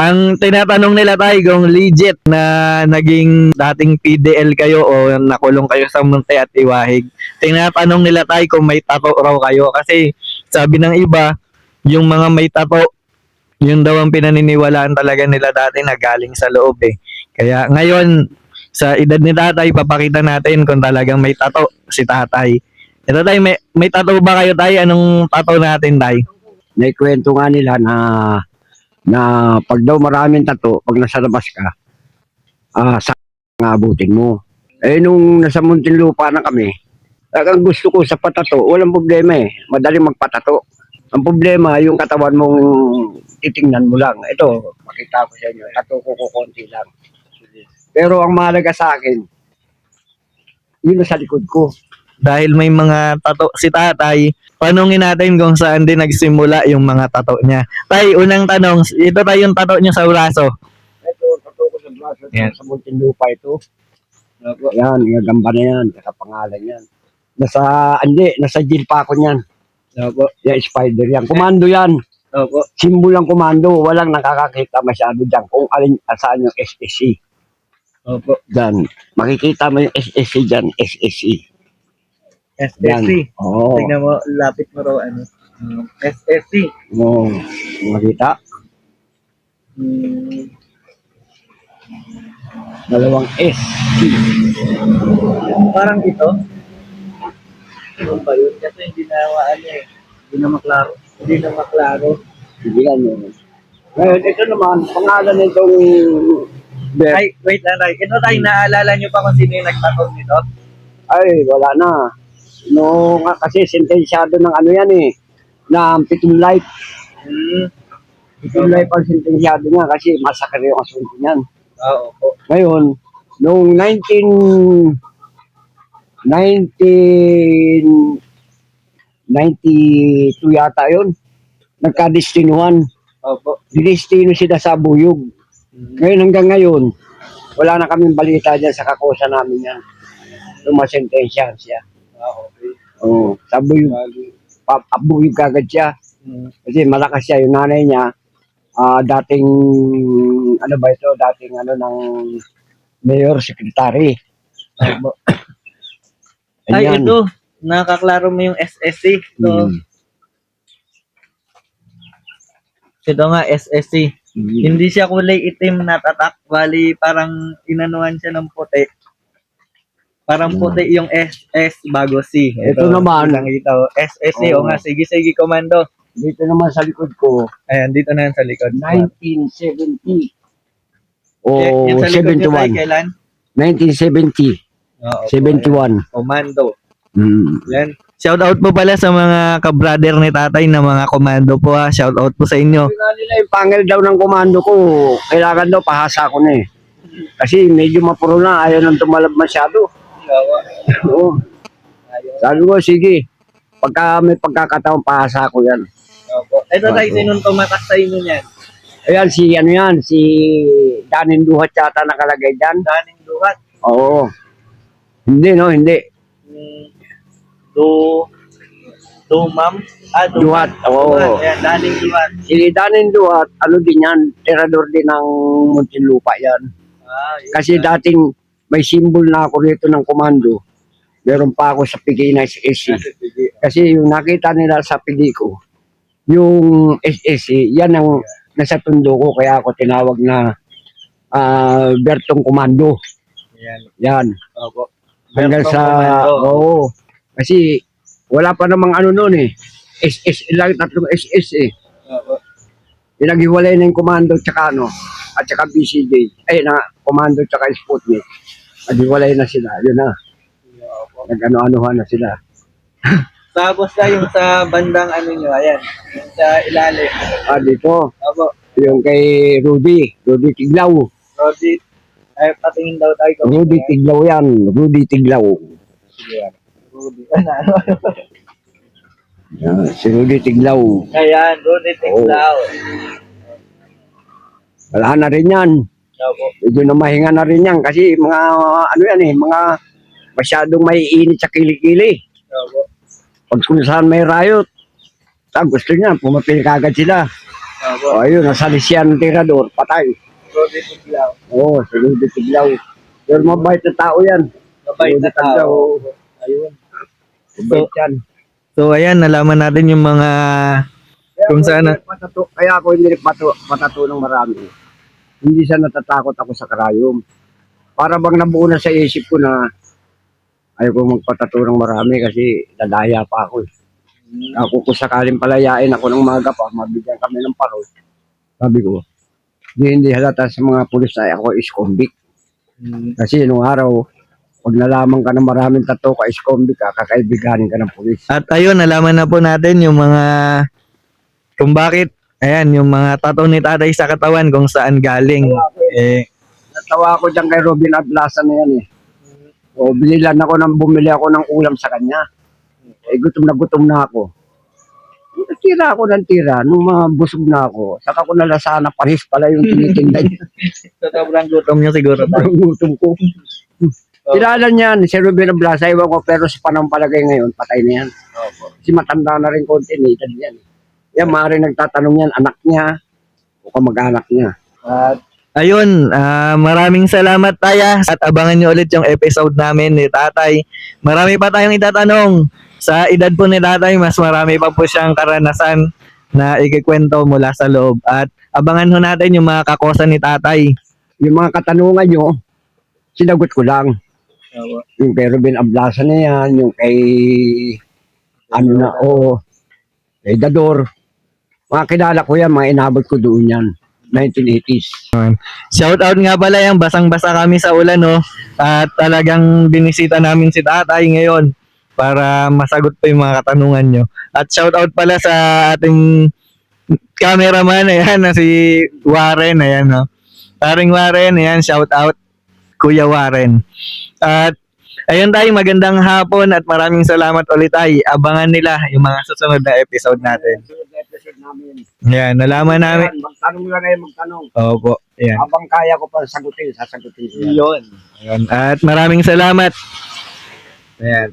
Ang tinatanong nila tayo kung legit na naging dating PDL kayo o nakulong kayo sa Munti at Iwahig. Tinatanong nila tayo kung may tato raw kayo kasi sabi ng iba, yung mga may tato, yun daw ang pinaniniwalaan talaga nila dati na galing sa loob eh. Kaya ngayon, sa edad ni tatay, papakita natin kung talagang may tato si tatay. Ito tay, may, may tato ba kayo tay? Anong tato natin tay? Naikwento nga nila na na pag daw maraming tato, pag nasa labas ka, ah sa nga abutin mo. Eh nung nasa Muntinlupa na kami, ang gusto ko sa patato, walang problema eh. Madaling magpatato. Ang problema, yung katawan mong titingnan mo lang. Ito, makita ko sa inyo. Tato ko ko konti lang. Pero ang mahalaga sa akin, yun sa likod ko. Dahil may mga tato si tatay, tanungin natin kung saan din nagsimula yung mga tato niya. Tay, unang tanong, ito tayo yung tato niya sa braso. Ito, tato ko sa braso. Yan. Sa Muntinlupa ito. Yan, yung gamba na yan. Saka pangalan yan. Nasa, hindi, nasa jail pa ako niyan. Opo. Yan, spider yan. Komando yan. Opo. Simbol ng komando. Walang nakakakita masyado dyan kung alin, saan yung SSC. Opo. Dyan. Makikita mo yung SSC dyan, SSC. SSC. Oo. Tignan mo, lapit mo raw ano. Um, SSC. Oo. Makita? Hmm. Dalawang S. Parang ito. Ano ba yun? Kasi hindi na ano eh. Hindi na maklaro. Hindi na maklaro. Sige yan yun. Ngayon, ito naman, pangalan nitong Beth. Ay, wait lang tayo. Ito tayo, naalala nyo pa kung sino yung nagtatong nito? Ay, wala na. No, nga kasi sentensyado ng ano yan eh, na pitong life. Hmm. Pitong life ang sentensyado niya kasi masakar yung asunto niyan. Ah, opo. Ngayon, noong 19... 19... 92 yata yun. Nagka-destinuhan. Opo. Dinestino sila sa buyog. Ngayon hanggang ngayon, wala na kaming balita dyan sa kakusa namin yan. Tumasentensya siya. Ah, okay. Oo, sa buyog. Pa, buyog kagad siya. Hmm. Kasi malakas siya. Yung nanay niya, ah dating, ano ba ito, dating ano ng mayor, secretary. Ay, Ayan. ito. Nakaklaro mo yung SSC. Ito, Mm. ito nga, SSC. Mm. Hindi siya kulay itim na tatak. Bali, parang inanuhan siya ng puti. Parang Hmm. puti yung SS bago C. Ito naman. Lang ito. SSC. O Oo. nga, sige, sige, komando. Dito naman sa likod ko, Ayan, dito na yan sa likod. 1970. O Y- yung sa likod niyo tayo, 71. kailan? 1970. Oo, 71. ayan. Komando. Mm. Yan. Shout out po pala sa mga ka-brother ni tatay na mga komando po ha. Shout out po sa inyo. Sabi nga nila yung pangil daw ng komando ko, kailangan daw pahasa ko na eh. Kasi medyo mapuro na, ayaw nang tumalab masyado. Oo. Sabi ko, sige, pagka may pagkakataon, pahasa ko yan. Opo. Ito tayo, sinong tumatak sa inyo niyan? Ayan, si ano yan, si Danin Duhat yata nakalagay dyan. Daning Duhat. Oo. Hindi, no, hindi. Mm, do, do ma'am? Ah, do Duhat, oo. Duhat. Ayan, Daning Duhat. Si Danin Duhat, ano din yan, tirador din ng Muntinlupa yan. Ah, yun. Kasi dating may symbol na ako rito ng komando. Meron pa ako sa PG na SSC. Sige. Kasi yung nakita nila sa pili ko, yung SSC, yan ang nasa tundo ko. Kaya ako tinawag na ah Bertong Komando. Yan. Yan. Opo. Hanggang Bertong sa, Komando. oo. Kasi wala pa namang ano noon eh. SS lang, tatlong SS eh. Opo. Pinaghiwalay na yung komando tsaka ano, at tsaka BCJ. Ay na, komando tsaka Sputnik. Naghiwalay na sila, yun na. Nag-ano-anuhan na sila. Tapos na yung sa bandang ano nyo, ayan. Yung sa ilalim. Ah, dito, Opo. yung kay Rudy, Rudy Tiglaw. Rodi. Ay, patingin daw tayo. kung Rudy ano yan. Tiglaw yan, Rudy Tiglaw. Sige yan. Rudy. Ano, ano? Yan, si Rudy Tiglaw. Ayan, Rudy Tiglaw. Wala na rin yan. Opo. Medyo na mahinga na rin yan kasi mga, ano yan eh, mga masyadong may init sa kilikili. Opo. Pag kung saan may riot, ah, gusto niya, pumapil kagad sila. O ayun, nasa Lisian Tirador, patay. Rodi Tuglaw. Oo, si Rudy Tiglaw. Pero mabait na tao yan. Mabait na Rudy Tiglaw, tao. Ayun. Mabait yan. So ayan, nalaman natin yung mga Kung saan kaya ako hindi pato, patato ng marami. Hindi sa natatakot ako sa karayom. Para bang nabuo na sa isip ko na ayaw ko magpatato ng marami kasi lalaya pa ako. eh. Ako kung sakaling palayain ako ng maga pa, mabigyan kami ng parol. Sabi ko, hindi, hindi halata sa mga pulis na ako is convict. Kasi nung araw, pag nalaman ka ng maraming tato ka is convict ka, kakaibiganin ka ng pulis. At ayun, nalaman na po natin yung mga kung bakit ayan, yung mga tattoo ni tatay sa katawan kung saan galing. Eh, Natawa ako dyan kay Robin Adlasa na yan eh. O, binilan ako ng bumili ako ng ulam sa kanya. Eh, gutom na gutom na ako. Tira ako ng tira nung mga busog na ako. Saka ko nalasana, paris pala yung tinitinda niya. sa sobrang gutom nyo siguro. Sobrang gutom ko. Kilala niyan, si Robin Adlasa, iwan ko, pero sa panang palagay ngayon, patay na yan. Kasi matanda na rin konti, may edad yan. Yan, maaaring nagtatanong yan, anak niya, o kamag-anak niya. At ayun, ah, maraming salamat Taya at abangan nyo ulit yung episode namin ni Tatay. Marami pa tayong itatanong. Sa edad po ni Tatay, mas marami pa po siyang karanasan na ikikwento mula sa loob. At abangan ho natin yung mga kakosa ni Tatay. Yung mga katanungan nyo, sinagot ko lang. Yung kay Ruben Ablasa na yan, yung kay ano na, o kay Dador. Mga kilala ko yan, mga inabot ko doon yan. 1980s. Shout out nga pala yung basang-basa kami sa ulan no. At talagang binisita namin si Tatay ngayon para masagot po yung mga katanungan nyo. At shout out pala sa ating cameraman ayan na si Warren ayan no. Paring Warren ayan shout out Kuya Warren. At ayun tayo magandang hapon at maraming salamat ulit ay abangan nila yung mga susunod na episode natin. Namin. Ayan, nalaman namin. Ayan, Magtanong lang kayo, magtanong. Opo, ayan. Habang kaya ko pa sagutin, sasagutin ko yan. Yun. Ayun. At maraming salamat. Ayan.